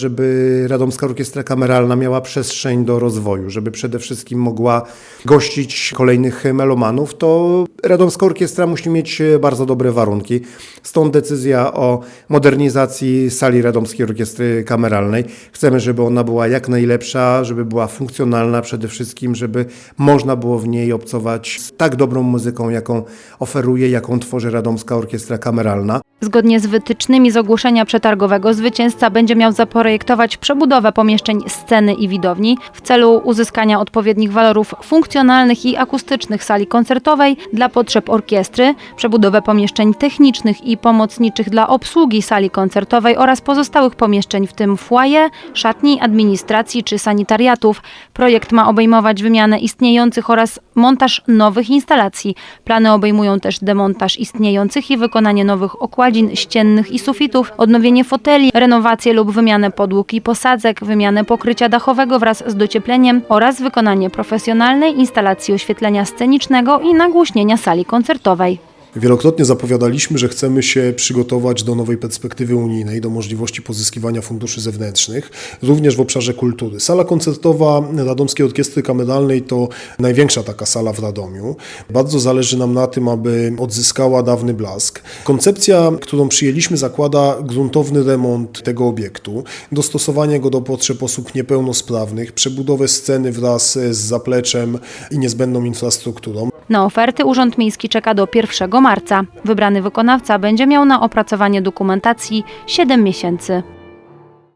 żeby Radomska Orkiestra Kameralna miała przestrzeń do rozwoju, żeby przede wszystkim mogła gościć kolejnych melomanów, to Radomska Orkiestra musi mieć bardzo dobre warunki. Stąd decyzja o modernizacji sali Radomskiej Orkiestry Kameralnej. Chcemy, żeby ona była jak najlepsza, żeby była funkcjonalna przede wszystkim, żeby można było w niej obcować z tak dobrą muzyką, jaką oferuje, jaką tworzy Radomska Orkiestra Kameralna. Zgodnie z wytycznymi z ogłoszenia przetargowego zwycięzca będzie miał zaprojektować przebudowę pomieszczeń sceny i widowni w celu uzyskania odpowiednich walorów funkcjonalnych i akustycznych sali koncertowej dla potrzeb orkiestry, przebudowę pomieszczeń technicznych i pomocniczych dla obsługi sali koncertowej oraz pozostałych pomieszczeń, w tym foyer, szatni, administracji czy sanitariatów. Projekt ma obejmować wymianę istniejących oraz montaż nowych instalacji. Plany obejmują też demontaż istniejących i wykonanie nowych okładzin ściennych i sufitów, odnowienie foteli, renowację lub wymianę podłóg i posadzek, wymianę pokrycia dachowego wraz z dociepleniem oraz wykonanie profesjonalnej instalacji oświetlenia scenicznego i nagłośnienia sali koncertowej. Wielokrotnie zapowiadaliśmy, że chcemy się przygotować do nowej perspektywy unijnej, do możliwości pozyskiwania funduszy zewnętrznych, również w obszarze kultury. Sala koncertowa Radomskiej Orkiestry Kameralnej to największa taka sala w Radomiu. Bardzo zależy nam na tym, aby odzyskała dawny blask. Koncepcja, którą przyjęliśmy, zakłada gruntowny remont tego obiektu, dostosowanie go do potrzeb osób niepełnosprawnych, przebudowę sceny wraz z zapleczem i niezbędną infrastrukturą. Na oferty Urząd Miejski czeka do 1 marca. Wybrany wykonawca będzie miał na opracowanie dokumentacji 7 miesięcy.